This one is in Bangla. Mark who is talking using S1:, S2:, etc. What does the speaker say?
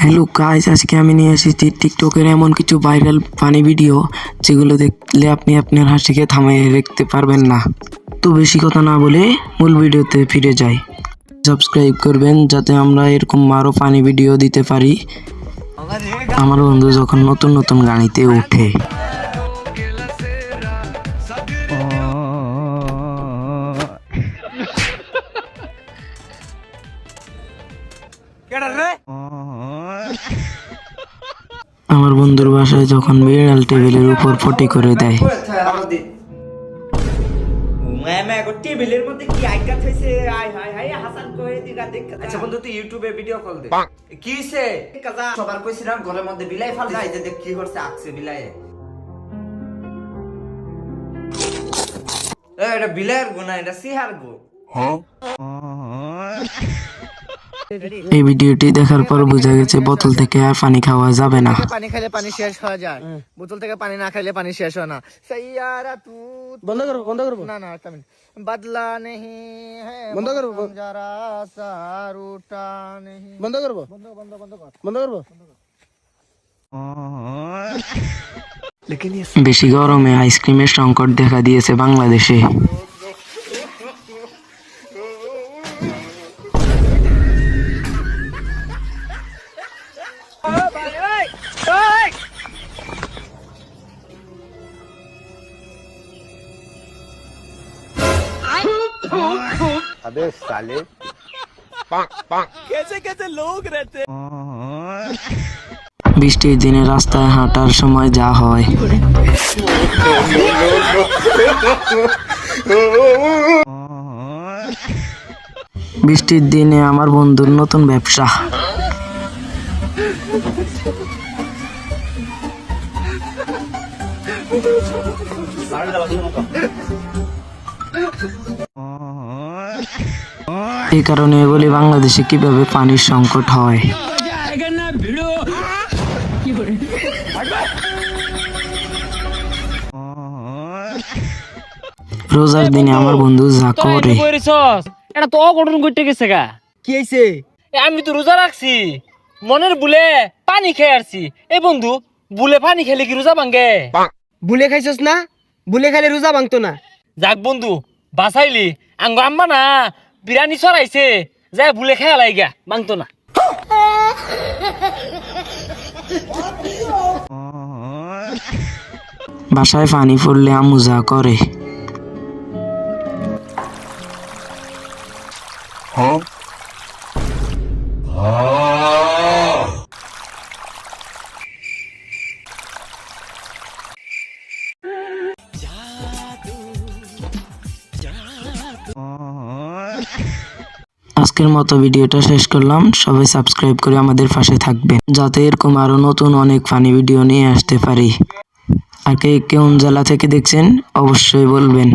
S1: হ্যালো গাইস আজকে আমি নিয়ে এসেছি টিকটকের এমন কিছু ভাইরাল ফানি ভিডিও যেগুলো দেখলে আপনি আপনার হাসিকে থামিয়ে রাখতে পারবেন না। তো বেশি কথা না বলে মূল ভিডিওতে ফিরে যাই। সাবস্ক্রাইব করবেন যাতে আমরা এরকম আরও ফানি ভিডিও দিতে পারি। আমার বন্ধু যখন নতুন নতুন গাড়িতে ওঠে। আমার বন্ধুর বাসায় যখন বিড়াল টেবিলের উপর ফটি করে দেয়।
S2: টেবিলের মধ্যে কি আইকাত হইছে আই হাই হাই হাসান কই দিগা দেখ আচ্ছা বন্ধু তুই ইউটিউবে ভিডিও কল দে। কি হইছে? কাজা সবার কইছিলাম ঘরের মধ্যে বিলাই ফাল যাই যে দেখ কি করছে আকছে বিলাই এ এটা বিলাইয়ের গো না এটা সিহার গো।
S1: এই ভিডিওটি দেখার পর বোঝা গেছে বোতল থেকে আর পানি খাওয়া যাবে না।
S3: পানি খাইলে পানি শেষ হয়ে যায়। বোতল থেকে পানি না খাইলে পানি শেষ হয় না। সাইয়ারা তু বন্ধ করব বন্ধ করব? না না একটা মিনিট। বদলা নেহি বন্ধ করব যারা নেহি বন্ধ করব? বন্ধ বন্ধ বন্ধ কর। বন্ধ করব?
S1: বেশি গরমে আইসক্রিমের সংকট দেখা দিয়েছে বাংলাদেশে। বৃষ্টির দিনে রাস্তায় হাঁটার সময় যা হয়। বৃষ্টির দিনে আমার বন্ধুর নতুন ব্যবসা। এই কারণে বলি বাংলাদেশে কীভাবে পানির সংকট হয়? রোজার দিনে আমার বন্ধু যা করে।
S4: এটা তো অঘটন করতে গেছে গা।
S3: কি হইছে?
S4: এ আমি তো রোজা রাখছি। মনের বুলে পানি খেয়ে আসছি। এই বন্ধু বুলে পানি খেলে কি রোজা ভাঙ্গে
S3: বুলে খাইছস না? বুলে খাইলে রোজা ভাঙতো না।
S4: যাক বন্ধু বাসাইলি আঙ্গ আম্মা না বিরানি চড়াইছে যাই বুলে খেয়ে লাইগা মাংত না।
S1: বাসায় পানি পড়লে আমু যা করে আজকের মতো ভিডিওটা শেষ করলাম। সবাই সাবস্ক্রাইব করে আমাদের পাশে থাকবেন, যাতে এরকম আরও নতুন অনেক ফানি ভিডিও নিয়ে আসতে পারি। আর কে কেউ জেলা থেকে দেখছেন, অবশ্যই বলবেন।